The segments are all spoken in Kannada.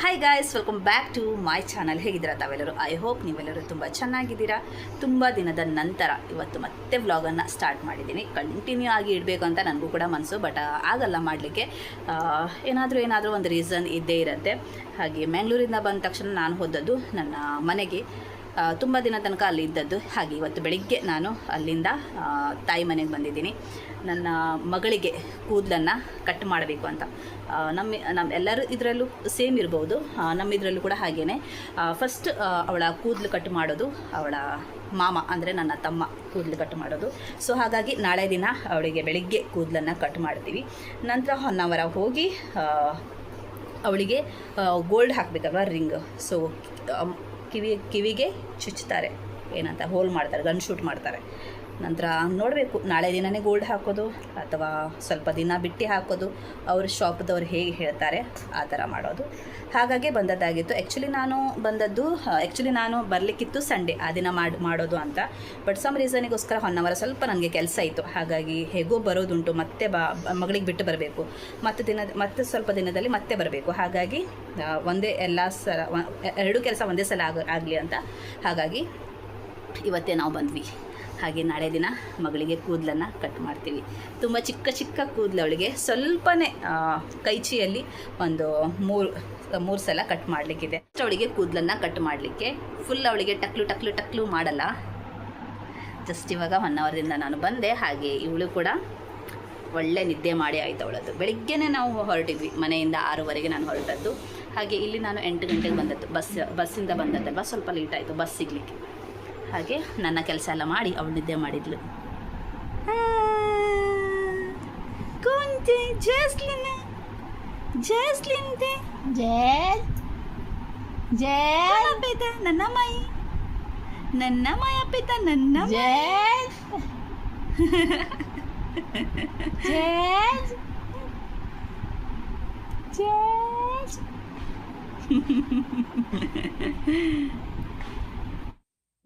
Hi guys welcome back to my channel ಹೇಗಿದ್ದೀರಾ ತಾವೆಲ್ಲರೂ? ಐ ಹೋಪ್ ನೀವೆಲ್ಲರೂ ತುಂಬ ಚೆನ್ನಾಗಿದ್ದೀರಾ. ತುಂಬ ದಿನದ ನಂತರ ಇವತ್ತು ಮತ್ತೆ ವ್ಲಾಗನ್ನು ಸ್ಟಾರ್ಟ್ ಮಾಡಿದ್ದೀನಿ. ಕಂಟಿನ್ಯೂ ಆಗಿ ಇಡಬೇಕು ಅಂತ ನನಗೂ ಕೂಡ ಮನಸ್ಸು ಬಟ್ ಆಗಲ್ಲ ಮಾಡಲಿಕ್ಕೆ. ಏನಾದರೂ ಏನಾದರೂ ಒಂದು ರೀಸನ್ ಇದ್ದೇ ಇರುತ್ತೆ. ಹಾಗೆ ಮ್ಯಾಂಗ್ಳೂರಿಂದ ಬಂದ ತಕ್ಷಣ ನಾನು ಹೋದದ್ದು ನನ್ನ ಮನೆಗೆ. ತುಂಬ ದಿನ ತನಕ ಅಲ್ಲಿ ಇದ್ದದ್ದು. ಹಾಗೆ ಇವತ್ತು ಬೆಳಿಗ್ಗೆ ನಾನು ಅಲ್ಲಿಂದ ತಾಯಿ ಮನೆಗೆ ಬಂದಿದ್ದೀನಿ. ನನ್ನ ಮಗಳಿಗೆ ಕೂದಲನ್ನು ಕಟ್ ಮಾಡಬೇಕು ಅಂತ. ನಮ್ಮ ನಮ್ಮ ಎಲ್ಲರೂ ಇದರಲ್ಲೂ ಸೇಮ್ ಇರ್ಬೋದು. ನಮ್ಮ ಇದರಲ್ಲೂ ಕೂಡ ಹಾಗೆಯೇ ಫಸ್ಟ್ ಅವಳ ಕೂದಲು ಕಟ್ ಮಾಡೋದು ಅವಳ ಮಾಮ, ಅಂದರೆ ನನ್ನ ತಮ್ಮ ಕೂದಲು ಕಟ್ ಮಾಡೋದು. ಸೊ ಹಾಗಾಗಿ ನಾಳೆ ದಿನ ಅವಳಿಗೆ ಬೆಳಿಗ್ಗೆ ಕೂದಲನ್ನು ಕಟ್ ಮಾಡ್ತೀವಿ. ನಂತರ ಹೊನ್ನಾವರ ಹೋಗಿ ಅವಳಿಗೆ ಗೋಲ್ಡ್ ಹಾಕಬೇಕಲ್ವ ರಿಂಗ್ ಸೊ ಕಿವಿ, ಕಿವಿಗೆ ಚುಚ್ತಾರೆ ಏನಂತ ಹೋಲ್ ಮಾಡ್ತಾರೆ ಗನ್ ಶೂಟ್ ಮಾಡ್ತಾರೆ. ನಂತರ ನೋಡಬೇಕು. ನಾಳೆ ದಿನವೇ ಗೋಲ್ಡ್ ಹಾಕೋದು ಅಥವಾ ಸ್ವಲ್ಪ ದಿನ ಬಿಟ್ಟು ಹಾಕೋದು. ಅವ್ರ ಶಾಪ್ದವ್ರು ಹೇಗೆ ಹೇಳ್ತಾರೆ ಆ ಥರ ಮಾಡೋದು. ಹಾಗಾಗಿ ಬಂದದ್ದಾಗಿತ್ತು. ಆ್ಯಕ್ಚುಲಿ ನಾನು ಬಂದದ್ದು ಆ್ಯಕ್ಚುಲಿ ನಾನು ಬರಲಿಕ್ಕಿತ್ತು ಸಂಡೇ ಆ ದಿನ ಮಾಡಿ, ಮಾಡೋದು ಅಂತ. ಬಟ್ ಸಮ್ ರೀಸನಿಗೋಸ್ಕರ ಹೊನ್ನವರ ಸ್ವಲ್ಪ ನನಗೆ ಕೆಲಸ ಇತ್ತು. ಹಾಗಾಗಿ ಹೇಗೋ ಬರೋದುಂಟು. ಮತ್ತೆ ಬಾ, ಮಗಳಿಗೆ ಬಿಟ್ಟು ಬರಬೇಕು. ಮತ್ತೆ ದಿನ ಮತ್ತೆ ಸ್ವಲ್ಪ ದಿನದಲ್ಲಿ ಮತ್ತೆ ಬರಬೇಕು. ಹಾಗಾಗಿ ಒಂದೇ ಎಲ್ಲ ಸಲ ಎರಡು ಕೆಲಸ ಒಂದೇ ಸಲ ಆಗ, ಆಗಲಿ ಅಂತ. ಹಾಗಾಗಿ ಇವತ್ತೇ ನಾವು ಬಂದ್ವಿ. ಹಾಗೆ ನಾಳೆ ದಿನ ಮಗಳಿಗೆ ಕೂದಲನ್ನು ಕಟ್ ಮಾಡ್ತೀವಿ. ತುಂಬ ಚಿಕ್ಕ ಚಿಕ್ಕ ಕೂದಲು ಅವಳಿಗೆ. ಸ್ವಲ್ಪನೇ ಕೈಚಿಯಲ್ಲಿ ಒಂದು ಮೂರು ಮೂರು ಸಲ ಕಟ್ ಮಾಡಲಿಕ್ಕಿದೆ. ಅವಳಿಗೆ ಕೂದಲನ್ನು ಕಟ್ ಮಾಡಲಿಕ್ಕೆ. ಫುಲ್ ಅವಳಿಗೆ ಟಕ್ಲು ಟಕ್ಲು ಟಕ್ಲು ಮಾಡಲ್ಲ. ಜಸ್ಟ್ ಇವಾಗ ಒನ್ ಅವರ್ದಿಂದ ನಾನು ಬಂದೆ. ಹಾಗೆ ಇವಳು ಕೂಡ ಒಳ್ಳೆ ನಿದ್ದೆ ಮಾಡಿ ಆಯ್ತು ಅವಳದ್ದು ಬೆಳಿಗ್ಗೆನೇ ನಾವು ಹೊರಟಿದ್ವಿ. ಮನೆಯಿಂದ ಆರೂವರೆಗೆ ನಾನು ಹೊರಟದ್ದು. ಹಾಗೆ ಇಲ್ಲಿ ನಾನು ಎಂಟು ಗಂಟೆಗೆ ಬಂದದ್ದು. ಬಸ್, ಬಸ್ಸಿಂದ ಬಂದದ್ದಲ್ವ? ಸ್ವಲ್ಪ ಲೇಟ್ ಆಯಿತು. ಬಸ್ ಸಿಗಲಿಕ್ಕೆ. ಹಾಗೆ ನನ್ನ ಕೆಲಸ ಎಲ್ಲ ಮಾಡಿ ಅವಳು ನಿದ್ದೆ ಮಾಡಿದ್ಲು. ಜೇಸ್ಲಿನ್ ಜಾಸ್ಲಿನ ಜೇಲ್ ಜೇಲ್ ಪೇತ ನನ್ನ ಮಾಯಿ ನನ್ನ ಮಾಯ ಪೇತ ನನ್ನ ಜೇಲ್ ಜೇಲ್ ಜೇಲ್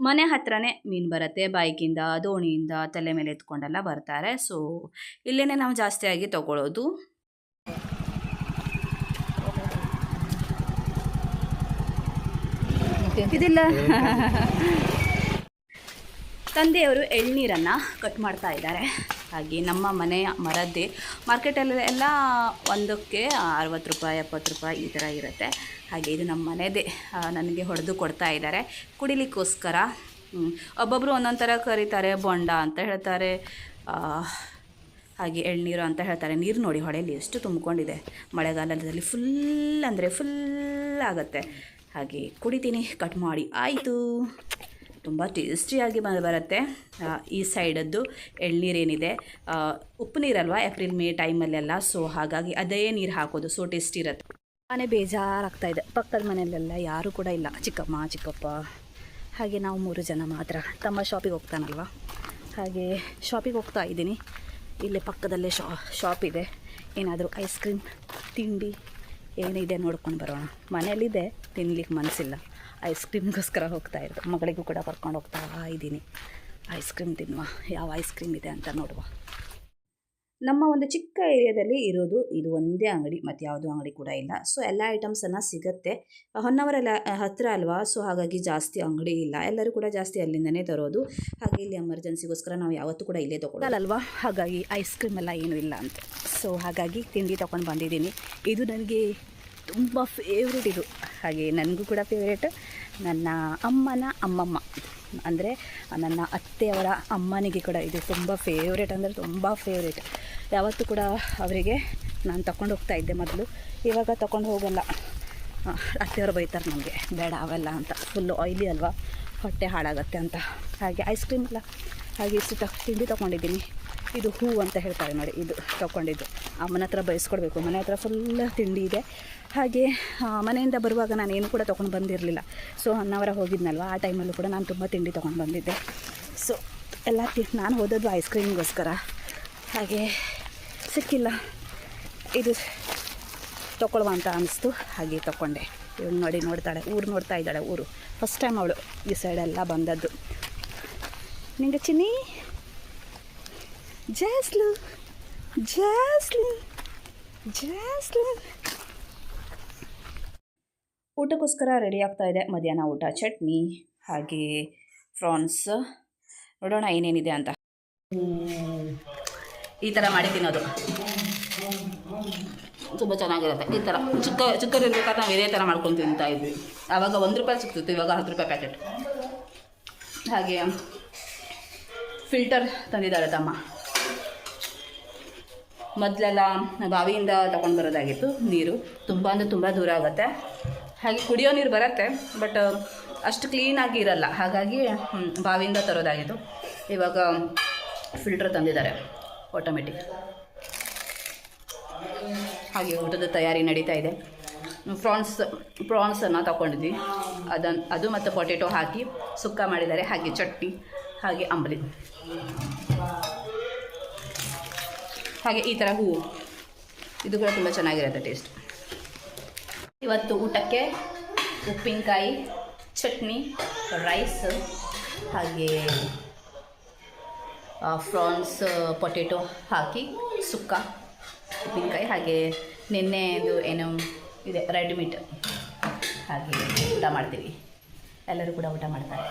ಮನೆ ಹತ್ರನೇ ಮೀನು ಬರುತ್ತೆ ಬೈಕಿಂದ ದೋಣಿಯಿಂದ ತಲೆ ಮೇಲೆ ಎತ್ಕೊಂಡೆಲ್ಲ ಬರ್ತಾರೆ. ಸೊ ಇಲ್ಲೇ ನಾವು ಜಾಸ್ತಿಯಾಗಿ ತಗೊಳ್ಳೋದು ಇದಿಲ್ಲ? ತಂದೆಯವರು ಎಳ್ನೀರನ್ನು ಕಟ್ ಮಾಡ್ತಾ ಇದ್ದಾರೆ. ಹಾಗೆ ನಮ್ಮ ಮನೆಯ ಮರದ್ದೇ ಮಾರ್ಕೆಟಲ್ಲಿ ಎಲ್ಲ ಒಂದಕ್ಕೆ ಅರವತ್ತು ರೂಪಾಯಿ, ಎಪ್ಪತ್ತು ರೂಪಾಯಿ ಈ ಥರ ಇರುತ್ತೆ. ಹಾಗೆ ಇದು ನಮ್ಮ ಮನೆಯದೇ ನನಗೆ ಹೊಡೆದು ಕೊಡ್ತಾ ಇದ್ದಾರೆ. ಕುಡಿಲಿಕ್ಕೋಸ್ಕರ ಒಬ್ಬೊಬ್ಬರು ಒಂದೊಂದು ಥರ ಕರೀತಾರೆ, ಬೊಂಡ ಅಂತ ಹೇಳ್ತಾರೆ ಹಾಗೆ ಎಳ್ನೀರು ಅಂತ ಹೇಳ್ತಾರೆ. ನೀರು ನೋಡಿ, ಹೊಳೆಯಲ್ಲಿ ಎಷ್ಟು ತುಂಬಿಕೊಂಡಿದೆ. ಮಳೆಗಾಲದಲ್ಲಿ ಫುಲ್ ಅಂದರೆ ಫುಲ್ ಆಗುತ್ತೆ. ಹಾಗೆ ಕುಡಿತೀನಿ ಕಟ್ ಮಾಡಿ, ಆಯಿತು. ತುಂಬ ಟೇಸ್ಟಿಯಾಗಿ ಬರುತ್ತೆ. ಈ ಸೈಡದ್ದು ಎಳ್ನೀರೇನಿದೆ ಉಪ್ಪು ನೀರಲ್ವಾ? ಏಪ್ರಿಲ್, ಮೇ ಟೈಮಲ್ಲೆಲ್ಲ. ಸೊ ಹಾಗಾಗಿ ಅದೇ ನೀರು ಹಾಕೋದು. ಸೊ ಟೇಸ್ಟಿ ಇರುತ್ತೆ. ಮನೆ ಬೇಜಾರಾಗ್ತಾ ಇದೆ. ಪಕ್ಕದ ಮನೆಯಲ್ಲೆಲ್ಲ ಯಾರೂ ಕೂಡ ಇಲ್ಲ. ಚಿಕ್ಕಮ್ಮ, ಚಿಕ್ಕಪ್ಪ. ಹಾಗೆ ನಾವು ಮೂರು ಜನ ಮಾತ್ರ. ತಮ್ಮ ಶಾಪಿಗೆ ಹೋಗ್ತಾನಲ್ವ? ಹಾಗೆ ಶಾಪಿಗೆ ಹೋಗ್ತಾ ಇದ್ದೀನಿ. ಇಲ್ಲೇ ಪಕ್ಕದಲ್ಲೇ ಶಾ ಶಾಪ್ ಇದೆ. ಏನಾದರೂ ಐಸ್ ಕ್ರೀಮ್ ತಿಂಡಿ ಏನಿದೆ ನೋಡ್ಕೊಂಡು ಬರೋಣ. ಮನೆಯಲ್ಲಿದೆ ತಿನ್ಲಿಕ್ಕೆ ಮನಸ್ಸಿಲ್ಲ ಐಸ್ ಕ್ರೀಮ್ಗೋಸ್ಕರ ಹೋಗ್ತಾ ಇರೋದು ಮಗಳಿಗೂ ಕೂಡ ಕರ್ಕೊಂಡು ಹೋಗ್ತಾ ಇದ್ದೀನಿ ಐಸ್ ಕ್ರೀಮ್ ತಿನ್ನುವ. ಯಾವ ಐಸ್ ಕ್ರೀಮ್ ಇದೆ ಅಂತ ನೋಡುವ. ನಮ್ಮ ಒಂದು ಚಿಕ್ಕ ಏರಿಯಾದಲ್ಲಿ ಇರೋದು ಇದು ಒಂದೇ ಅಂಗಡಿ, ಮತ್ತು ಯಾವುದೂ ಅಂಗಡಿ ಕೂಡ ಇಲ್ಲ. ಸೊ ಎಲ್ಲ ಐಟಮ್ಸನ್ನು ಸಿಗುತ್ತೆ. ಹೊನ್ನವರೆಲ್ಲ ಹತ್ತಿರ ಅಲ್ವಾ? ಸೊ ಹಾಗಾಗಿ ಜಾಸ್ತಿ ಅಂಗಡಿ ಇಲ್ಲ. ಎಲ್ಲರೂ ಕೂಡ ಜಾಸ್ತಿ ಅಲ್ಲಿಂದನೇ ತರೋದು. ಹಾಗೆ ಇಲ್ಲಿ ಎಮರ್ಜೆನ್ಸಿಗೋಸ್ಕರ ನಾವು ಯಾವತ್ತೂ ಕೂಡ ಇಲ್ಲೇ ಅಲ್ವಾ? ಹಾಗಾಗಿ ಐಸ್ ಕ್ರೀಮ್ ಎಲ್ಲ ಏನೂ ಇಲ್ಲ ಅಂತ. ಸೊ ಹಾಗಾಗಿ ತಿಂಡಿ ತೊಗೊಂಡು ಬಂದಿದ್ದೀನಿ. ಇದು ನನಗೆ ತುಂಬ ಫೇವ್ರೇಟ್ ಇದು. ಹಾಗೆ ನನಗೂ ಕೂಡ ಫೇವ್ರೇಟ್ ನನ್ನ ಅಮ್ಮನ ಅಮ್ಮಮ್ಮ. ಅಂದರೆ ನನ್ನ ಅತ್ತೆಯವರ ಅಮ್ಮನಿಗೆ ಕೂಡ ಇದು ತುಂಬ ಫೇವ್ರೇಟ್ ಅಂದರೆ ತುಂಬ ಫೇವ್ರೇಟ್ ಯಾವತ್ತೂ ಕೂಡ ಅವರಿಗೆ ನಾನು ತಗೊಂಡು ಹೋಗ್ತಾ ಇದ್ದೆ ಮೊದಲು. ಇವಾಗ ತಗೊಂಡು ಹೋಗಲ್ಲ. ಅತ್ತೆಯವರು ಬೈತಾರೆ ನನಗೆ ಬೇಡ ಅವೆಲ್ಲ ಅಂತ. ಫುಲ್ಲು ಆಯ್ಲಿ ಅಲ್ವಾ? ಹೊಟ್ಟೆ ಹಾಳಾಗತ್ತೆ ಅಂತ. ಹಾಗೆ ಐಸ್ ಕ್ರೀಮ್ ಎಲ್ಲ. ಹಾಗೆ ಇಷ್ಟು ತ, ತಿಂಡಿ ತೊಗೊಂಡಿದ್ದೀನಿ ಇದು ಹೂ ಅಂತ ಹೇಳ್ತಾರೆ ನೋಡಿ, ಇದು ತೊಗೊಂಡಿದ್ದು ಅಮ್ಮನ ಹತ್ರ ಬಯಸ್ಕೊಡ್ಬೇಕು ಮನೆ ಹತ್ರ ಫುಲ್ ತಿಂಡಿ ಇದೆ. ಹಾಗೆ ಮನೆಯಿಂದ ಬರುವಾಗ ನಾನು ಏನು ಕೂಡ ತೊಗೊಂಡು ಬಂದಿರಲಿಲ್ಲ. ಸೊ ಹೊನ್ನವರ ಹೋಗಿದ್ನಲ್ವ, ಆ ಟೈಮಲ್ಲೂ ಕೂಡ ನಾನು ತುಂಬ ತಿಂಡಿ ತೊಗೊಂಡು ಬಂದಿದ್ದೆ. ಸೊ ಎಲ್ಲ ತಿ, ನಾನು ಹೋದದ್ದು ಐಸ್ ಕ್ರೀಮ್ಗೋಸ್ಕರ ಹಾಗೆ, ಸಿಕ್ಕಿಲ್ಲ. ಇದು ತೊಗೊಳ್ಳುವ ಅಂತ ಅನ್ನಿಸ್ತು ಹಾಗೆ ತೊಗೊಂಡೆ. ಇವಳು ನೋಡಿ ನೋಡ್ತಾಳೆ, ಊರು ನೋಡ್ತಾ ಇದ್ದಾಳೆ, ಊರು. ಫಸ್ಟ್ ಟೈಮ್ ಅವಳು ಈ ಸೈಡೆಲ್ಲ ಬಂದದ್ದು. ನಿಂಗೆ ಚಿನ್ನಿ? ಜಾಸ್ಲು ಜಾಸ್ಲು ಜಾಸ್ಲಿನ್. ಊಟಕ್ಕೋಸ್ಕರ ರೆಡಿ ಆಗ್ತಾ ಇದೆ. ಮಧ್ಯಾಹ್ನ ಊಟ, ಚಟ್ನಿ, ಹಾಗೆ ಫ್ರಾನ್ಸ್ ನೋಡೋಣ ಏನೇನಿದೆ ಅಂತ. ಈ ಥರ ಮಾಡಿ ತಿನ್ನೋದು. ತುಂಬ ಚೆನ್ನಾಗಿರುತ್ತೆ. ಈ ಥರ ಚಿಕ್ಕ ಚಿಕ್ಕದಿರ್ಬೇಕಾದ್ರೆ ನಾವು ಇದೇ ಥರ ಮಾಡ್ಕೊಂಡು ತಿಂತಾ ಇದ್ವಿ. ಆವಾಗ ಒಂದು ರೂಪಾಯಿ ಸಿಗ್ತಿತ್ತು, ಇವಾಗ ಹತ್ತು ರೂಪಾಯಿ ಪ್ಯಾಕೆಟ್ ಹಾಗೆ ಫಿಲ್ಟರ್ ತಂದಿದ್ದಾಳೆ ತಮ್ಮ. ಮೊದಲೆಲ್ಲ ಬಾವಿಯಿಂದ ತಗೊಂಡು ಬರೋದಾಗಿತ್ತು ನೀರು. ತುಂಬ ಅಂದರೆ ತುಂಬ ದೂರ ಆಗುತ್ತೆ. ಹಾಗೆ ಕುಡಿಯೋ ನೀರು ಬರುತ್ತೆ ಬಟ್ ಅಷ್ಟು ಕ್ಲೀನಾಗಿ ಇರಲ್ಲ. ಹಾಗಾಗಿ ಬಾವಿಯಿಂದ ತರೋದಾಗಿತ್ತು ಇವಾಗ ಫಿಲ್ಟ್ರ್ ತಂದಿದ್ದಾರೆ ಆಟೋಮೆಟಿಕ್ ಹಾಗೆ ಊಟದ ತಯಾರಿ ನಡೀತಾ ಇದೆ. ಪ್ರಾನ್ಸ್ ಪ್ರಾನ್ಸನ್ನು ತಗೊಂಡಿದ್ವಿ. ಅದನ್ನು ಅದು ಮತ್ತು ಪೊಟೆಟೊ ಹಾಕಿ ಸುಕ್ಕ ಮಾಡಿದ್ದಾರೆ. ಹಾಗೆ ಚಟ್ನಿ, ಹಾಗೆ ಅಂಬಲಿ. ಹಾಗೆ ಈ ಥರ ಹೂವು. ಇದು ಕೂಡ ತುಂಬ ಚೆನ್ನಾಗಿರುತ್ತೆ ಟೇಸ್ಟ್ ಇವತ್ತು ಊಟಕ್ಕೆ ಉಪ್ಪಿನಕಾಯಿ, ಚಟ್ನಿ ರೈಸ್ ಹಾಗೆ ಫ್ರಾನ್ಸ್ ಪೊಟೆಟೊ ಹಾಕಿ ಸುಕ್ಕ, ಉಪ್ಪಿನಕಾಯಿ ಹಾಗೆ ನಿನ್ನೆದು ಏನು ಇದೆ ರೆಡ್ ಮೀಟ್ ಹಾಗೆ ಊಟ ಮಾಡ್ತೀವಿ. ಎಲ್ಲರೂ ಕೂಡ ಊಟ ಮಾಡ್ತಾರೆ.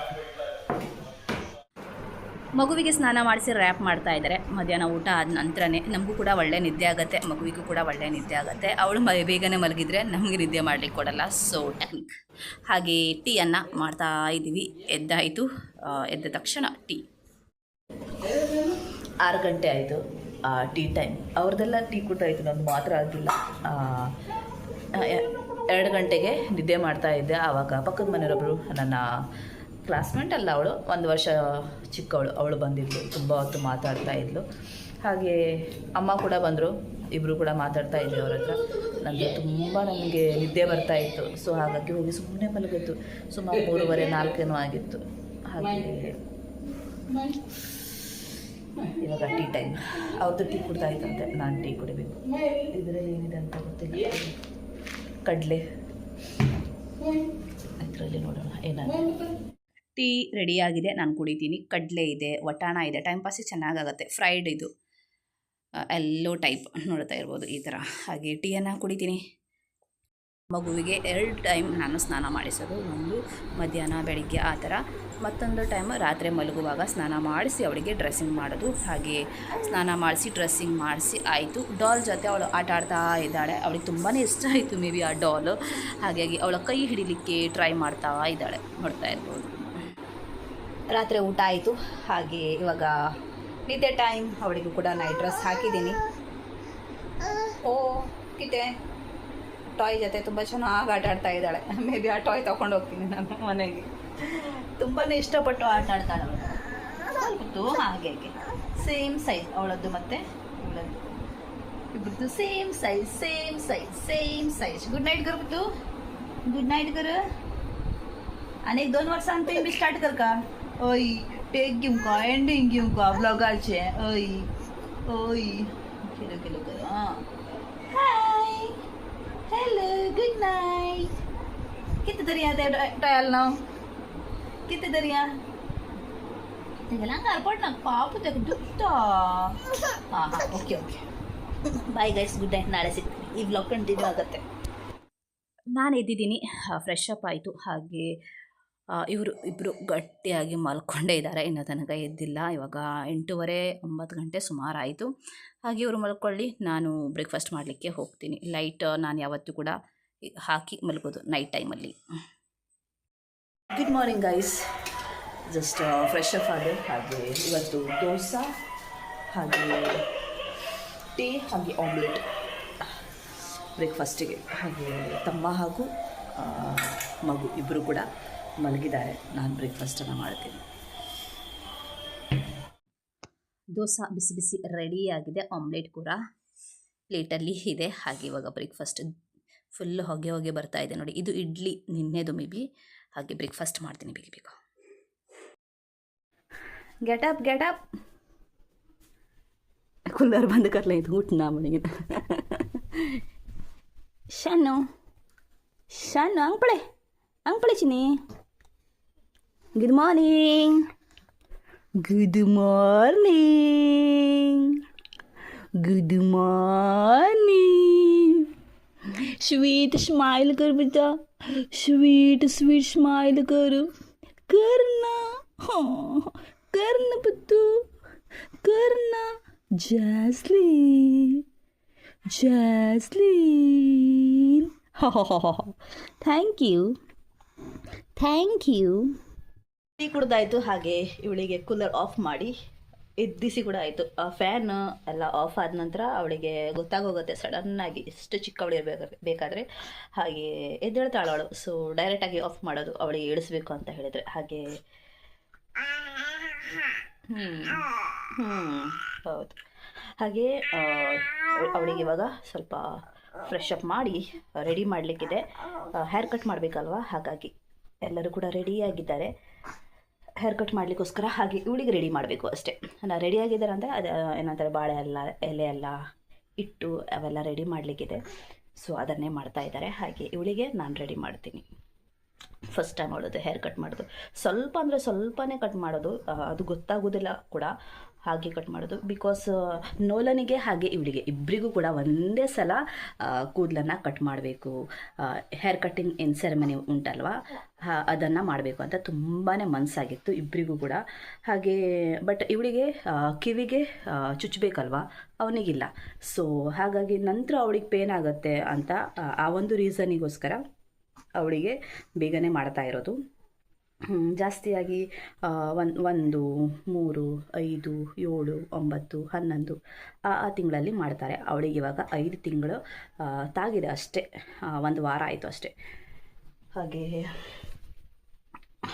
ಮಗುವಿಗೆ ಸ್ನಾನ ಮಾಡಿಸಿ ರ್ಯಾಪ್ ಮಾಡ್ತಾ ಇದ್ದಾರೆ. ಮಧ್ಯಾಹ್ನ ಊಟ ಆದ ನಂತರನೇ ನಮಗೂ ಕೂಡ ಒಳ್ಳೆ ನಿದ್ದೆ ಆಗುತ್ತೆ, ಮಗುವಿಗೂ ಕೂಡ ಒಳ್ಳೆ ನಿದ್ದೆ ಆಗುತ್ತೆ. ಅವಳು ಬೇಗನೆ ಮಲಗಿದ್ರೆ ನಮಗೆ ನಿದ್ದೆ ಮಾಡಲಿಕ್ಕೆ ಕೊಡಲ್ಲ. ಸೊ ಟೆಕ್ನಿಕ್ ಹಾಗೆ ಟೀಯನ್ನು ಮಾಡ್ತಾ ಇದ್ದೀವಿ. ಎದ್ದಾಯಿತು. ಎದ್ದ ತಕ್ಷಣ ಟೀ. ಆರು ಗಂಟೆ ಆಯಿತು. Tea time. ಅವ್ರದ್ದೆಲ್ಲ ಟೀ ಕೊಟ್ಟಾಯಿತು ಆಯಿತು ನಂದು ಮಾತ್ರ ಆಗಿಲ್ಲ. ಎರಡು ಗಂಟೆಗೆ ನಿದ್ದೆ ಮಾಡ್ತಾ ಇದ್ದೆ. ಆವಾಗ ಪಕ್ಕದ ಮನೆಯವರೊಬ್ಬರು ನನ್ನ ಕ್ಲಾಸ್ಮೇಟ್ ಅಲ್ಲ ಅವಳು, ಒಂದು ವರ್ಷ ಚಿಕ್ಕವಳು, ಅವಳು ಬಂದಿದ್ಲು, ತುಂಬ ಹೊತ್ತು ಮಾತಾಡ್ತಾ ಇದ್ಲು. ಹಾಗೆ ಅಮ್ಮ ಕೂಡ ಬಂದರು ಇಬ್ಬರು ಕೂಡ ಮಾತಾಡ್ತಾ ಇದ್ವಿ ಅವ್ರ ಹತ್ರ. ನನಗೆ ತುಂಬ ನನಗೆ ನಿದ್ದೆ ಬರ್ತಾ ಇತ್ತು, ಸೊ ಹಾಗಾಗಿ ಹೋಗಿ ಸುಮ್ಮನೆ ಮಲಗಿತ್ತು ಸುಮಾರು ಮೂರುವರೆ, ನಾಲ್ಕೇನೋ ಆಗಿತ್ತು. ಹಾಗೆ ಇವಾಗ ಟೀ ಟೈಮ್. ಅವ್ರದ್ದು ಟೀ ಕುಡ್ತಾ ಇತ್ತಂತೆ ನಾನು ಟೀ ಕುಡಿಬೇಕು. ಇದರಲ್ಲಿ ಏನಿದೆ ಅಂತ ಗೊತ್ತಿಲ್ಲ. ಕಡಲೆ. ಇದರಲ್ಲಿ ನೋಡೋಣ, ಏನಾಗುತ್ತೆ? ಟೀ ರೆಡಿಯಾಗಿದೆ, ನಾನು ಕುಡಿತೀನಿ. ಕಡಲೆ ಇದೆ, ವಟಾಣ ಇದೆ ಟೈಮ್ ಪಾಸಿಗೆ ಚೆನ್ನಾಗಾಗತ್ತೆ. ಫ್ರೈಡ್ ಇದು. ಎಲ್ಲೋ ಟೈಪ್ ನೋಡ್ತಾ ಇರ್ಬೋದು ಈ ಥರ ಹಾಗೆ ಟೀಯನ್ನು ಕುಡಿತೀನಿ. ಮಗುವಿಗೆ ಎರಡು ಟೈಮ್ ನಾನು ಸ್ನಾನ ಮಾಡಿಸೋದು. ಒಂದು ಮಧ್ಯಾಹ್ನ, ಬೆಳಿಗ್ಗೆ ಆ ಥರ ಮತ್ತೊಂದು ಟೈಮ್ ರಾತ್ರಿ ಮಲಗುವಾಗ ಸ್ನಾನ ಮಾಡಿಸಿ ಅವಳಿಗೆ ಡ್ರೆಸ್ಸಿಂಗ್ ಮಾಡೋದು. ಹಾಗೆ ಸ್ನಾನ ಮಾಡಿಸಿ ಡ್ರೆಸ್ಸಿಂಗ್ ಮಾಡಿಸಿ ಆಯಿತು. ಡಾಲ್ ಜೊತೆ ಅವಳು ಆಟ ಆಡ್ತಾ ಇದ್ದಾಳೆ. ಅವಳಿಗೆ ತುಂಬಾ ಇಷ್ಟ ಆಯಿತು ಮೇ ಬಿ ಆ ಡಾಲು ಹಾಗಾಗಿ ಅವಳ ಕೈ ಹಿಡಿಲಿಕ್ಕೆ ಟ್ರೈ ಮಾಡ್ತಾ ಇದ್ದಾಳೆ. ನೋಡ್ತಾ ಇರ್ಬೋದು. ರಾತ್ರಿ ಊಟ ಆಯಿತು. ಹಾಗೆ ಇವಾಗ ನಿದ್ದೆ ಟೈಮ್ ಅವಳಿಗೂ ಕೂಡ ನೈಟ್ ಡ್ರೆಸ್ ಹಾಕಿದ್ದೀನಿ. ಓ ಕಿತೆ ಟಾಯ್ ಜೊತೆ ತುಂಬ ಚೆನ್ನಾಗಿ ಆಟ ಆಡ್ತಾ ಇದ್ದಾಳೆ. ಮೇ ಬಿ ಆ ಟಾಯ್ ತೊಗೊಂಡು ಹೋಗ್ತೀನಿ ನಾನು ಮನೆಗೆ. ತುಂಬಾ ಇಷ್ಟಪಟ್ಟು ಆಟ ಆಡ್ತಾಳೆ ಅವಳು. ಹಾಗೆ ಹಾಗೆ. ಸೇಮ್ ಸೈಜ್ ಅವಳದ್ದು ಮತ್ತೆ ಇವಳದ್ದು. ಇಬ್ಬರದ್ದು same size same size same size good night ಗುರುದು good night ಗುರು. ಅನೇಕ ದೊನ್ ವರ್ಷ ಅಂತ ಸ್ಟಾರ್ಟ್ ಕರ್ಕ कर का ओय टेक घेऊ का एंडिंग घेऊ का ब्लॉगाचे ओय ओय केलं केलं कर हां हाय हॅलो गुड नाईट किती तरी या त्या टयाल नाव किती तरी या त्याला कारपट ना ಪಾಪು ತೆಗೆ ದುಷ್ಟ ಹಾಂ ಹಾಂ okay okay bye guys good night ನಾಳೆ ಸಿಗ್ತೀನಿ ಈ ಬ್ಲಾಗ್ ಕಂಟಿನ್ಯೂ ಆಗುತ್ತೆ ನಾನು ಎದ್ದಿದ್ದೀನಿ ಫ್ರೆಶ್ ಅಪ್ ಆಯಿತು ಹಾಗೆ ಇವರು ಇಬ್ಬರು ಗಟ್ಟಿಯಾಗಿ ಮಲ್ಕೊಂಡೇ ಇದ್ದಾರೆ. ಇನ್ನೂ ತನಕ ಎದ್ದಿಲ್ಲ. ಇವಾಗ ಎಂಟೂವರೆ, ಒಂಬತ್ತು ಗಂಟೆ ಸುಮಾರು ಆಯಿತು ಹಾಗೆ ಇವರು ಮಲ್ಕೊಳ್ಳಿ, ನಾನು ಬ್ರೇಕ್ಫಾಸ್ಟ್ ಮಾಡಲಿಕ್ಕೆ ಹೋಗ್ತೀನಿ. ಲೈಟ್ ನಾನು ಯಾವತ್ತೂ ಕೂಡ ಹಾಕಿ ಮಲ್ಕೋದು ನೈಟ್ ಟೈಮಲ್ಲಿ good morning guys just fresh up ಆಗಿ ಹಾಗೆ ಇವತ್ತು ದೋಸೆ, ಹಾಗೆ ಟೀ, ಹಾಗೆ ಆಮ್ಲೆಟ್ ಬ್ರೇಕ್ಫಾಸ್ಟಿಗೆ ಹಾಗೆ ತಮ್ಮ ಹಾಗೂ ಮಗು ಇಬ್ಬರು ಕೂಡ. ಮಲಗಿದ್ದಾರೆ. ನಾನು ಬ್ರೇಕ್ಫಾಸ್ಟನ್ನು ಮಾಡ್ತೀನಿ. ದೋಸೆ ಬಿಸಿ ಬಿಸಿ ರೆಡಿಯಾಗಿದೆ ಆಮ್ಲೆಟ್ ಕೂಡ ಪ್ಲೇಟಲ್ಲಿ ಇದೆ. ಹಾಗೆ ಇವಾಗ ಬ್ರೇಕ್ಫಾಸ್ಟ್ ಫುಲ್ ಹೊಗೆ ಹೊಗೆ ಬರ್ತಾ ಇದೆ ನೋಡಿ. ಇದು ಇಡ್ಲಿ, ನಿನ್ನೆದು ಮೇ ಬಿ ಹಾಗೆ ಬ್ರೇಕ್ಫಾಸ್ಟ್ ಮಾಡ್ತೀನಿ ಬೇಗ ಬೇಗ. ಗೆಟಪ್ ಗೆಟಪ್ ಕುಲ್ಲರ್ ಬಂದು ಕರ್ಲ ಇದು ಊಟನ ಮನೆಗೆ. ಶಾನು ಶಾನು ಅಂಗ್ಪಳೆ ಅಂಗ್ಪಳೆ ಚಿನ್ನಿ. Good morning. Good morning. Good morning. Sweet smile, kar bicha. Sweet, sweet smile, kar. Karna. Karna, puttu. Karna. Jasmine. Jasmine. Thank you. Thank you. Tea ಕುಡ್ದಾಯ್ತು, ಹಾಗೆ ಇವಳಿಗೆ ಕೂಲರ್ ಆಫ್ ಮಾಡಿ ಎದ್ದಿಸಿ ಕೂಡ ಆಯಿತು. ಫ್ಯಾನ್ ಎಲ್ಲ ಆಫ್ ಆದ ನಂತರ ಅವಳಿಗೆ ಗೊತ್ತಾಗೋಗುತ್ತೆ ಸಡನ್ನಾಗಿ ಎಷ್ಟು ಚಿಕ್ಕವಳು ಇರಬೇಕು ಬೇಕಾದರೆ. ಹಾಗೆ ಎದ್ದೇಳ್ತಾಳೆ ಅವಳು ಸೊ ಡೈರೆಕ್ಟಾಗಿ ಆಫ್ ಮಾಡೋದು ಅವಳಿಗೆ ಇಳಿಸ್ಬೇಕು ಅಂತ ಹೇಳಿದ್ರೆ. ಹಾಗೆ ಹ್ಞೂ ಹ್ಞೂ ಹೌದು. ಹಾಗೆ ಅವಳಿಗೆ ಇವಾಗ ಸ್ವಲ್ಪ ಫ್ರೆಶ್ ಅಪ್ ಮಾಡಿ ರೆಡಿ ಮಾಡಲಿಕ್ಕಿದೆ. ಹೇರ್ ಕಟ್ ಮಾಡಬೇಕಲ್ವಾ? ಹಾಗಾಗಿ ಎಲ್ಲರೂ ಕೂಡ ರೆಡಿಯಾಗಿದ್ದಾರೆ ಹೇರ್ ಕಟ್ ಮಾಡಲಿಕ್ಕೋಸ್ಕರ ಹಾಗೆ ಇವಳಿಗೆ ರೆಡಿ ಮಾಡಬೇಕು ಅಷ್ಟೇ. ನಾನು ರೆಡಿ ಆಗಿದ್ದಾರೆ ಅಂದರೆ ಅದು ಏನಂತಾರೆ, ಬಾಳೆ ಎಲ್ಲ, ಎಲೆ ಎಲ್ಲ ಇಟ್ಟು ಅವೆಲ್ಲ ರೆಡಿ ಮಾಡಲಿಕ್ಕಿದೆ. ಸೊ ಅದನ್ನೇ ಮಾಡ್ತಾ ಇದ್ದಾರೆ. ಹಾಗೆ ಇವಳಿಗೆ ನಾನು ರೆಡಿ ಮಾಡ್ತೀನಿ. ಫಸ್ಟ್ ಟೈಮ್ ಮಾಡೋದು ಹೇರ್ ಕಟ್ ಮಾಡೋದು. ಸ್ವಲ್ಪ ಅಂದರೆ ಸ್ವಲ್ಪನೇ ಕಟ್ ಮಾಡೋದು ಅದು ಗೊತ್ತಾಗೋದಿಲ್ಲ ಕೂಡ. ಹಾಗೆ ಕಟ್ ಮಾಡೋದು. ಬಿಕಾಸ್ ನೋಲನಿಗೆ ಹಾಗೆ ಇವಳಿಗೆ ಇಬ್ಬರಿಗೂ ಕೂಡ ಒಂದೇ ಸಲ ಕೂದಲನ್ನು ಕಟ್ ಮಾಡಬೇಕು. ಹೇರ್ ಕಟ್ಟಿಂಗ್ ಇನ್ ಸೆರೆಮನಿ ಉಂಟಲ್ವ? ಅದನ್ನು ಮಾಡಬೇಕು ಅಂತ ತುಂಬಾ ಮನಸ್ಸಾಗಿತ್ತು ಇಬ್ಬರಿಗೂ ಕೂಡ. ಹಾಗೆ ಬಟ್ ಇವಳಿಗೆ ಕಿವಿಗೆ ಚುಚ್ಚಬೇಕಲ್ವ ಅವನಿಗಿಲ್ಲ. ಸೊ ಹಾಗಾಗಿ ನಂತರ ಅವಳಿಗೆ ಪೇನ್ ಆಗುತ್ತೆ ಅಂತ ಆ, ಒಂದು ರೀಸನಿಗೋಸ್ಕರ ಅವಳಿಗೆ ಬೇಗನೆ ಮಾಡ್ತಾ ಇರೋದು. ಜಾಸ್ತಿಯಾಗಿ ಒಂದು ಒಂದು, ಮೂರು, ಐದು, ಏಳು, ಒಂಬತ್ತು, ಹನ್ನೊಂದು, ಆ ಆ ತಿಂಗಳಲ್ಲಿ ಮಾಡ್ತಾರೆ. ಅವಳಿಗೆ ಇವಾಗ ಐದು ತಿಂಗಳು ತಾಗಿದೆ ಅಷ್ಟೇ. ಒಂದು ವಾರ ಆಯಿತು ಅಷ್ಟೇ. ಹಾಗೆ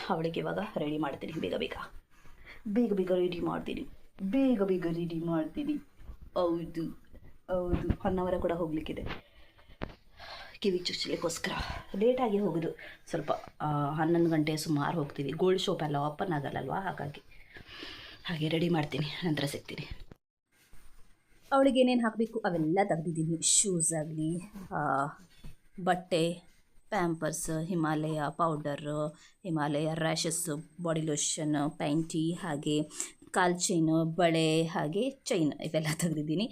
ಅವಳಿಗೆ ಇವಾಗ ರೆಡಿ ಮಾಡ್ತೀನಿ. ಬೇಗ ಬೇಗ. ಬೇಗ ಬೇಗ ರೆಡಿ ಮಾಡ್ತೀನಿ. ಬೇಗ ಬೇಗ ರೆಡಿ ಮಾಡ್ತೀನಿ. ಹೌದು ಹೌದು. ಹೊನ್ನವರ ಕೂಡ ಹೋಗಲಿಕ್ಕಿದೆ. ಕಿವಿ ಚುಚ್ಚಲಿಕ್ಕೋಸ್ಕರ ಲೇಟಾಗಿ ಹೋಗೋದು. ಸ್ವಲ್ಪ ಹನ್ನೊಂದು ಗಂಟೆ ಸುಮಾರು ಹೋಗ್ತೀವಿ. ಗೋಲ್ಡ್ ಶಾಪ್ ಎಲ್ಲ ಓಪನ್ ಆಗಲ್ಲಲ್ವಾ? ಹಾಗಾಗಿ, ಹಾಗೆ ರೆಡಿ ಮಾಡ್ತೀನಿ. ನಂತರ ಸಿಗ್ತೀನಿ. ಅವಳಿಗೆ ಏನೇನು ಹಾಕಬೇಕು? ಅವೆಲ್ಲ ತೆಗೆದಿದ್ದೀನಿ. ಶೂಸ್ ಆಗಲಿ ಬಟ್ಟೆ Pampers Himalaya powder Himalaya rashes body lotion panty ಹಾಗೆ ಕಾಲ್ ಚೈನು ಬಳೆ ಹಾಗೆ ಚೈನ್ ಇವೆಲ್ಲ ತೆಗೆದಿದ್ದೀನಿ.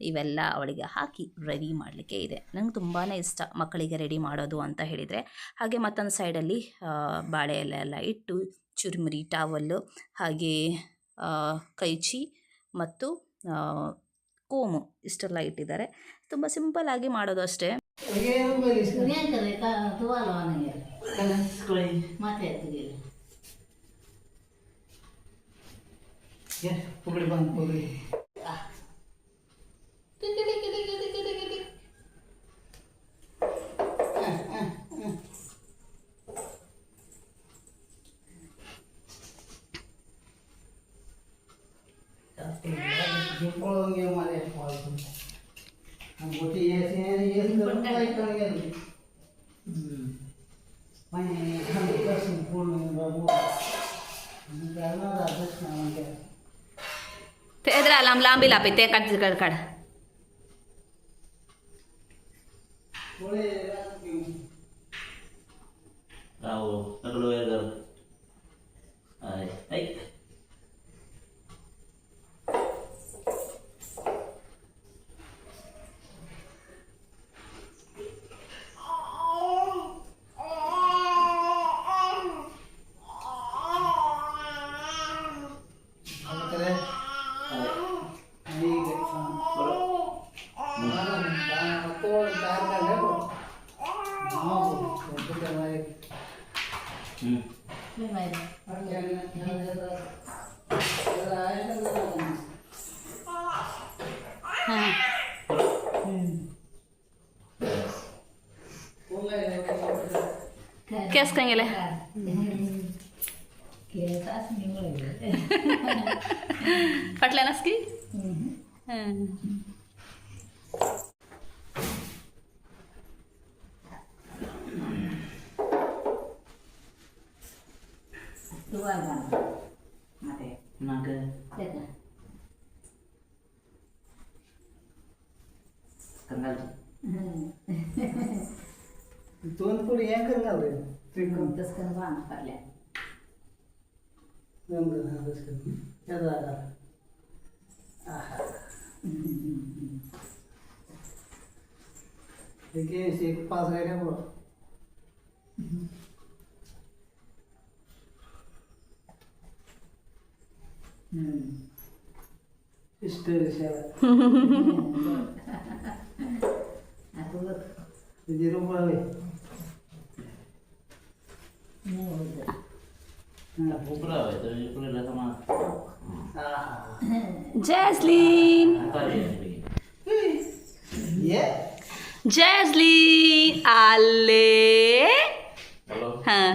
ಇವೆಲ್ಲ ಅವಳಿಗೆ ಹಾಕಿ ರೆಡಿ ಮಾಡಲಿಕ್ಕೆ ಇದೆ. ನಂಗೆ ತುಂಬಾ ಇಷ್ಟ ಮಕ್ಕಳಿಗೆ ರೆಡಿ ಮಾಡೋದು ಅಂತ ಹೇಳಿದರೆ. ಹಾಗೆ ಮತ್ತೊಂದು ಸೈಡಲ್ಲಿ ಬಾಳೆ ಎಲೆ ಎಲ್ಲ ಇಟ್ಟು ಚುರುಮುರಿ ಟಾವಲ್ಲು ಹಾಗೆ ಕೈಚಿ ಮತ್ತು ಕೋಮು ಇಷ್ಟೆಲ್ಲ ಇಟ್ಟಿದ್ದಾರೆ. ತುಂಬ ಆಗಿ ಮಾಡೋದು ಅಷ್ಟೇ. ಮತ್ತೆ ಪುಗಡಿ ಬಂದು ಪುಗಡಿ ಜಿಂಪೊಳಗೆ ಮಾಲೆ ನಮ್ಮ ಗೊತ್ತಿ ಏಸಿ ಏಸಿ ಕರ್ಕೊಂಡು ಹ್ಞೂ ಮನೆ ಹಂಗೆ ಸಂಪೂರ್ಣ ಬಾಬು ಅನ್ನೋದು ಅದಕ್ಕೆ ನಮಗೆ ते इधर आलाम लांबी लापे ते कट कर कर आओ तगड़ो यार ಕೇಳಿಸ್ಕಂಗಿಲ್ಲ ಪಟ್ಲೆನಸ್ಕಿ ಹ್ಞೂ తీసుకొని బాగుంది పర్లే చదువు పాస్ అయినా కూడా ഇഷ്ടമൊരു ശേവ ഇരുമ്പേ Jaslyn! Jaslyn! Alle! Hello. Huh.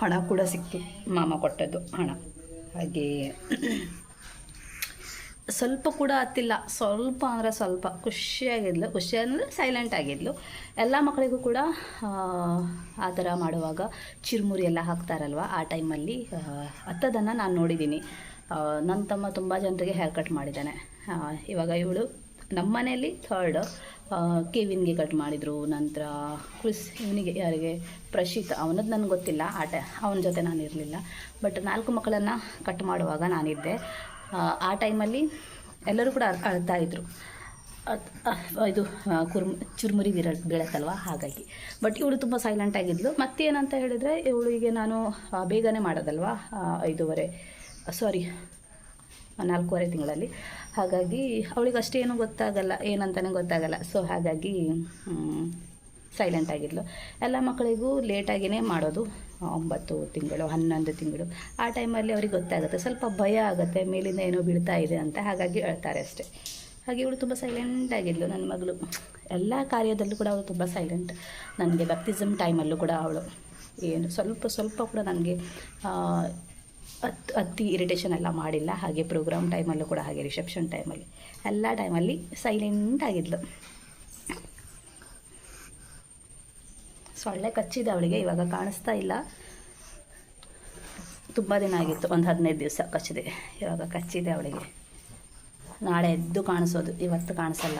ಹಣ ಕೂಡ ಸಿಕ್ತು. ಮಾಮ ಕೊಟ್ಟದ್ದು ಹಣ. ಹಾಗೆ ಸ್ವಲ್ಪ ಕೂಡ ಹತ್ತಿಲ್ಲ. ಸ್ವಲ್ಪ ಅಂದರೆ ಸ್ವಲ್ಪ. ಖುಷಿಯಾಗಿದ್ಲು. ಖುಷಿ ಅಂದರೆ ಸೈಲೆಂಟ್ ಆಗಿದ್ಲು. ಎಲ್ಲ ಮಕ್ಕಳಿಗೂ ಕೂಡ ಆ, ಥರ ಮಾಡುವಾಗ ಚಿರುಮುರಿ ಎಲ್ಲ ಹಾಕ್ತಾರಲ್ವ? ಆ ಟೈಮಲ್ಲಿ ಹತ್ತದನ್ನು ನಾನು ನೋಡಿದ್ದೀನಿ. ನನ್ನ ತಮ್ಮ ತುಂಬ ಜನರಿಗೆ ಹೇರ್ ಕಟ್ ಮಾಡಿದ್ದಾನೆ. ಇವಾಗ ಇವಳು ನಮ್ಮ ಮನೆಯಲ್ಲಿ ಥರ್ಡ್ ಕೆವಿನ್ಗೆ ಕಟ್ ಮಾಡಿದರು. ನಂತರ ಕ್ರಿಸ್ ಇವನಿಗೆ ಯಾರಿಗೆ? ಪ್ರಶಿತ್ ಅವನದ್ದು ನನಗೆ ಗೊತ್ತಿಲ್ಲ. ಆಟ ಅವನ ಜೊತೆ ನಾನು ಇರಲಿಲ್ಲ. ಬಟ್ ನಾಲ್ಕು ಮಕ್ಕಳನ್ನು ಕಟ್ ಮಾಡುವಾಗ ನಾನಿದ್ದೆ. ಆ, ಟೈಮಲ್ಲಿ ಎಲ್ಲರೂ ಕೂಡ ಅಳ್- ಅಳ್ತಾ ಇದ್ದರು ಇದು ಕುರ್ಮ ಚುರುಮುರಿ ಬೀರ ಬೀಳತ್ತಲ್ವ? ಹಾಗಾಗಿ. ಬಟ್ ಇವಳು ತುಂಬ ಸೈಲೆಂಟ್ ಆಗಿದ್ಲು. ಮತ್ತೇನಂತ ಹೇಳಿದರೆ ಇವಳಿಗೆ ನಾನು ಬೇಗನೆ ಮಾಡೋದಲ್ವಾ? ಐದೂವರೆ ಸಾರಿ ನಾಲ್ಕೂವರೆ ತಿಂಗಳಲ್ಲಿ. ಹಾಗಾಗಿ ಅವಳಿಗೆ ಅಷ್ಟೇನು ಗೊತ್ತಾಗಲ್ಲ ಏನಂತಲೇ ಗೊತ್ತಾಗಲ್ಲ. ಸೊ ಹಾಗಾಗಿ ಸೈಲೆಂಟ್ ಆಗಿದ್ಲು. ಎಲ್ಲ ಮಕ್ಕಳಿಗೂ ಲೇಟಾಗಿಯೇ ಮಾಡೋದು. ಒಂಬತ್ತು ತಿಂಗಳು, ಹನ್ನೊಂದು ತಿಂಗಳು. ಆ ಟೈಮಲ್ಲಿ ಅವ್ರಿಗೆ ಗೊತ್ತಾಗುತ್ತೆ. ಸ್ವಲ್ಪ ಭಯ ಆಗುತ್ತೆ, ಮೇಲಿಂದ ಏನೋ ಬೀಳ್ತಾ ಇದೆ ಅಂತ ಹಾಗಾಗಿ ಹೇಳ್ತಾರೆ ಅಷ್ಟೇ. ಹಾಗೆ ಇವಳು ತುಂಬ ಸೈಲೆಂಟ್ ಆಗಿದ್ಲು, ನನ್ನ ಮಗಳು. ಎಲ್ಲ ಕಾರ್ಯದಲ್ಲೂ ಕೂಡ ಅವಳು ತುಂಬ ಸೈಲೆಂಟ್ ನನಗೆ ಬಪ್ತಿಸಮ್ ಟೈಮಲ್ಲೂ ಕೂಡ ಅವಳು. ಏನು, ಸ್ವಲ್ಪ ಸ್ವಲ್ಪ ಕೂಡ ನನಗೆ ಹತ್ ಅತಿ ಇರಿಟೇಷನ್ ಎಲ್ಲ ಮಾಡಿಲ್ಲ. ಹಾಗೆ ಪ್ರೋಗ್ರಾಮ್ ಟೈಮಲ್ಲೂ ಕೂಡ ಹಾಗೆ ರಿಸೆಪ್ಷನ್ ಟೈಮಲ್ಲಿ ಎಲ್ಲ ಟೈಮಲ್ಲಿ ಸೈಲೆಂಟ್ ಆಗಿದ್ಲು. ಸೊಳ್ಳೆ ಕಚ್ಚಿದೆ ಅವಳಿಗೆ, ಇವಾಗ ಕಾಣಿಸ್ತಾ ಇಲ್ಲ. ತುಂಬ ದಿನ ಆಗಿತ್ತು, ಒಂದು ಹದಿನೈದು ದಿವಸ ಕಚ್ಚಿದೆ. ಇವಾಗ ಕಚ್ಚಿದೆ ಅವಳಿಗೆ. ನಾಳೆ ಎದ್ದು ಕಾಣಿಸೋದು. ಇವತ್ತು ಕಾಣಿಸಲ್ಲ.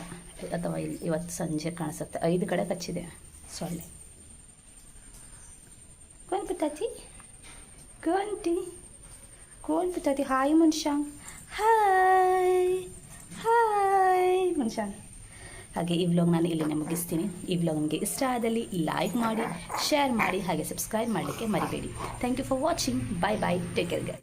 ಅಥವಾ ಇಲ್ಲಿ ಇವತ್ತು ಸಂಜೆ ಕಾಣಿಸುತ್ತೆ. ಐದು ಕಡೆ ಕಚ್ಚಿದೆ ಸೊಳ್ಳೆ. ಕೋಂಟಿ ಕೋನ್ ಪಿತಾತಿ ಹಾಯ್ ಮನುಷ್ಯ. ಹಾಯ್. ಹಾಯ್ ಮನುಷ್ಯ. ಹಾಗೆ ಈ ವ್ಲಾಗ್ ನಾನು ಇಲ್ಲಿನೇ ಮುಗಿಸ್ತೀನಿ. ಈ ವ್ಲಾಗ್ ನಿಮಗೆ ಇಷ್ಟ ಆದಲ್ಲಿ ಲೈಕ್ ಮಾಡಿ ಶೇರ್ ಮಾಡಿ, ಹಾಗೆ ಸಬ್ಸ್ಕ್ರೈಬ್ ಮಾಡಲಿಕ್ಕೆ ಮರಿಬೇಡಿ. Thank you for watching bye bye take care guy